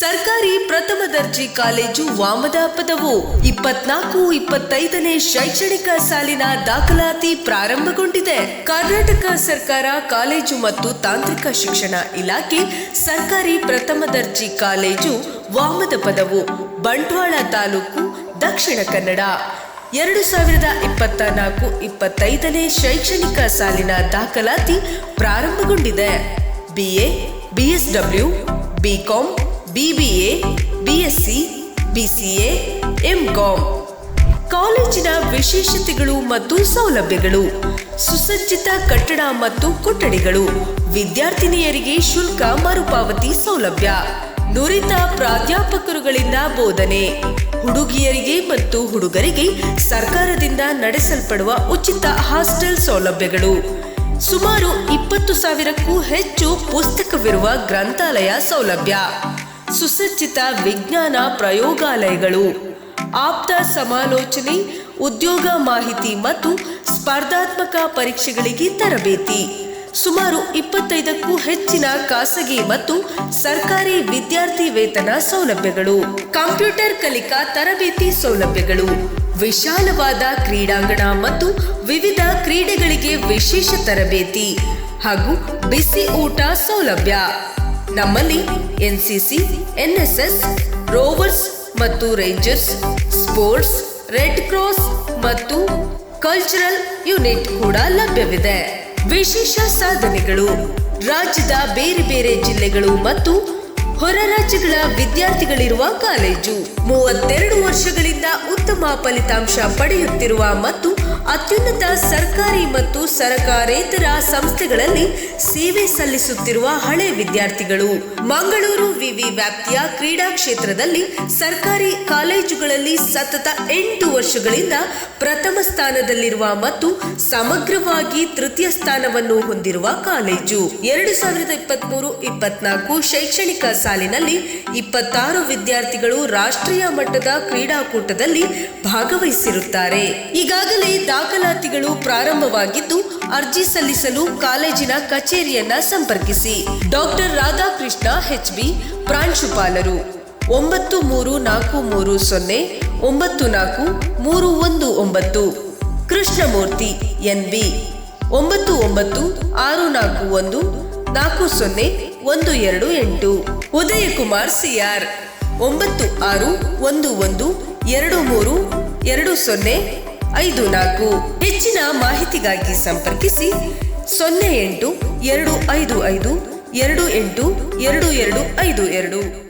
ಸರ್ಕಾರಿ ಪ್ರಥಮ ದರ್ಜೆ ಕಾಲೇಜು ವಾಮದ ಪದವು ಇಪ್ಪತ್ನಾಲ್ಕು, ಇಪ್ಪತ್ತೈದನೇ ಶೈಕ್ಷಣಿಕ ಸಾಲಿನ ದಾಖಲಾತಿ ಪ್ರಾರಂಭಗೊಂಡಿದೆ. ಕರ್ನಾಟಕ ಸರ್ಕಾರ ಕಾಲೇಜು ಮತ್ತು ತಾಂತ್ರಿಕ ಶಿಕ್ಷಣ ಇಲಾಖೆ ಸರ್ಕಾರಿ ಪ್ರಥಮ ದರ್ಜೆ ಕಾಲೇಜು ವಾಮದ ಪದವು ಬಂಟ್ವಾಳ ತಾಲೂಕು, ದಕ್ಷಿಣ ಕನ್ನಡ. ಎರಡು ಸಾವಿರದ ಇಪ್ಪತ್ತ ನಾಲ್ಕು ಇಪ್ಪತ್ತೈದನೇ ಶೈಕ್ಷಣಿಕ ಸಾಲಿನ ದಾಖಲಾತಿ ಪ್ರಾರಂಭಗೊಂಡಿದೆ. BA BSW BCom BBA BSc BCA MCom ಕಾಲೇಜಿನ ವಿಶೇಷತೆಗಳು ಮತ್ತು ಸೌಲಭ್ಯಗಳು, ಸುಸಜ್ಜಿತ ಕಟ್ಟಡ ಮತ್ತು ಕೊಠಡಿಗಳು, ವಿದ್ಯಾರ್ಥಿನಿಯರಿಗೆ ಶುಲ್ಕ ಮರುಪಾವತಿ ಸೌಲಭ್ಯ, ನುರಿತ ಪ್ರಾಧ್ಯಾಪಕರುಗಳಿಂದ ಬೋಧನೆ, ಹುಡುಗಿಯರಿಗೆ ಮತ್ತು ಹುಡುಗರಿಗೆ ಸರ್ಕಾರದಿಂದ ನಡೆಸಲ್ಪಡುವ ಉಚಿತ ಹಾಸ್ಟೆಲ್ ಸೌಲಭ್ಯಗಳು. ಸುಮಾರು ಇಪ್ಪತ್ತು ಸಾವಿರಕ್ಕೂ ಹೆಚ್ಚು ಪುಸ್ತಕವಿರುವ ಗ್ರಂಥಾಲಯ ಸೌಲಭ್ಯ. ಸುಸಜ್ಜಿತ ವಿಜ್ಞಾನ ಪ್ರಯೋಗಾಲಯಗಳು. ಆಪ್ತ ಸಮಾಲೋಚನೆ, ಉದ್ಯೋಗ ಮಾಹಿತಿ ಮತ್ತು ಸ್ಪರ್ಧಾತ್ಮಕ ಪರೀಕ್ಷೆಗಳಿಗೆ ತರಬೇತಿ. ಸುಮಾರು ಇಪ್ಪತ್ತೈದಕ್ಕೂ ಹೆಚ್ಚಿನ ಖಾಸಗಿ ಮತ್ತು ಸರ್ಕಾರಿ ವಿದ್ಯಾರ್ಥಿ ವೇತನ ಸೌಲಭ್ಯಗಳು. ಕಂಪ್ಯೂಟರ್ ಕಲಿಕಾ ತರಬೇತಿ ಸೌಲಭ್ಯಗಳು. ವಿಶಾಲವಾದ ಕ್ರೀಡಾಂಗಣ ಮತ್ತು ವಿವಿಧ ಕ್ರೀಡೆಗಳಿಗೆ ವಿಶೇಷ ತರಬೇತಿ ಹಾಗೂ ಬಿಸಿ ಊಟ ಸೌಲಭ್ಯ. ನಮ್ಮಲ್ಲಿ ಎನ್ಸಿಸಿ ಎನ್ಎಸ್ಎಸ್ ರೋವರ್ಸ್ ಮತ್ತು ರೇಂಜರ್ಸ್, ಸ್ಪೋರ್ಟ್ಸ್, ರೆಡ್ ಕ್ರಾಸ್ ಮತ್ತು ಕಲ್ಚರಲ್ ಯೂನಿಟ್ ಕೂಡ ಲಭ್ಯವಿದೆ. ವಿಶೇಷ ಸಾಧನೆಗಳು ರಾಜ್ಯದ ಬೇರೆ ಬೇರೆ ಜಿಲ್ಲೆಗಳು ಮತ್ತು ಹೊರ ರಾಜ್ಯಗಳ ವಿದ್ಯಾರ್ಥಿಗಳಿರುವ ಕಾಲೇಜು. ಮೂವತ್ತೆರಡು ವರ್ಷಗಳಿಂದ ಉತ್ತಮ ಫಲಿತಾಂಶ ಪಡೆಯುತ್ತಿರುವ ಮತ್ತು ಅತ್ಯುನ್ನತ ಸರ್ಕಾರಿ ಮತ್ತು ಸರಕಾರೇತರ ಸಂಸ್ಥೆಗಳಲ್ಲಿ ಸೇವೆ ಸಲ್ಲಿಸುತ್ತಿರುವ ಹಳೆ ವಿದ್ಯಾರ್ಥಿಗಳು. ಮಂಗಳೂರು ವಿವಿ ವ್ಯಾಪ್ತಿಯ ಕ್ರೀಡಾ ಕ್ಷೇತ್ರದಲ್ಲಿ ಸರ್ಕಾರಿ ಕಾಲೇಜುಗಳಲ್ಲಿ ಸತತ ಎಂಟು ವರ್ಷಗಳಿಂದ ಪ್ರಥಮ ಸ್ಥಾನದಲ್ಲಿರುವ ಮತ್ತು ಸಮಗ್ರವಾಗಿ ತೃತೀಯ ಸ್ಥಾನವನ್ನು ಹೊಂದಿರುವ ಕಾಲೇಜು. ಎರಡು ಸಾವಿರದ ಇಪ್ಪತ್ಮೂರು ಇಪ್ಪತ್ನಾಲ್ಕು ಶೈಕ್ಷಣಿಕ ಸಾಲಿನಲ್ಲಿ ಇಪ್ಪತ್ತಾರು ವಿದ್ಯಾರ್ಥಿಗಳು ರಾಷ್ಟ್ರೀಯ ಮಟ್ಟದ ಕ್ರೀಡಾಕೂಟದಲ್ಲಿ ಭಾಗವಹಿಸಿರುತ್ತಾರೆ. ಈಗಾಗಲೇ ದಾಖಲಾತಿಗಳು ಪ್ರಾರಂಭವಾಗಿದ್ದು, ಅರ್ಜಿ ಸಲ್ಲಿಸಲು ಕಾಲೇಜಿನ ಕಚೇರಿಯನ್ನ ಸಂಪರ್ಕಿಸಿ. ಡಾಕ್ಟರ್ ರಾಧಾಕೃಷ್ಣ, ಎಚ್ ಬಿ, ಪ್ರಾಂಶುಪಾಲರು. ಒಂಬತ್ತು ಮೂರು ನಾಲ್ಕು ಮೂರು ಸೊನ್ನೆ, ಒಂಬತ್ತು ನಾಲ್ಕು ಮೂರು ಒಂದು ಒಂಬತ್ತು. Krishnamurthy, N B. ಒಂಬತ್ತು ಒಂಬತ್ತು ಆರು ನಾಲ್ಕು ಒಂದು, ನಾಲ್ಕು ಸೊನ್ನೆ, ಒಂದು ಎರಡು ಎಂಟು. ಉದಯಕುಮಾರ್ ಸಿಆರ್ ಒಂಬತ್ತು ಆರು ಒಂದು ಒಂದು, ಎರಡು ಮೂರು, ಎರಡು ಸೊನ್ನೆ ಐದು ನಾಲ್ಕು ಹೆಚ್ಚಿನ ಮಾಹಿತಿಗಾಗಿ ಸಂಪರ್ಕಿಸಿ ಸೊನ್ನೆ ಎಂಟು ಎರಡು ಐದು ಐದು ಎರಡು ಎಂಟು ಎರಡು ಎರಡು ಐದು ಎರಡು.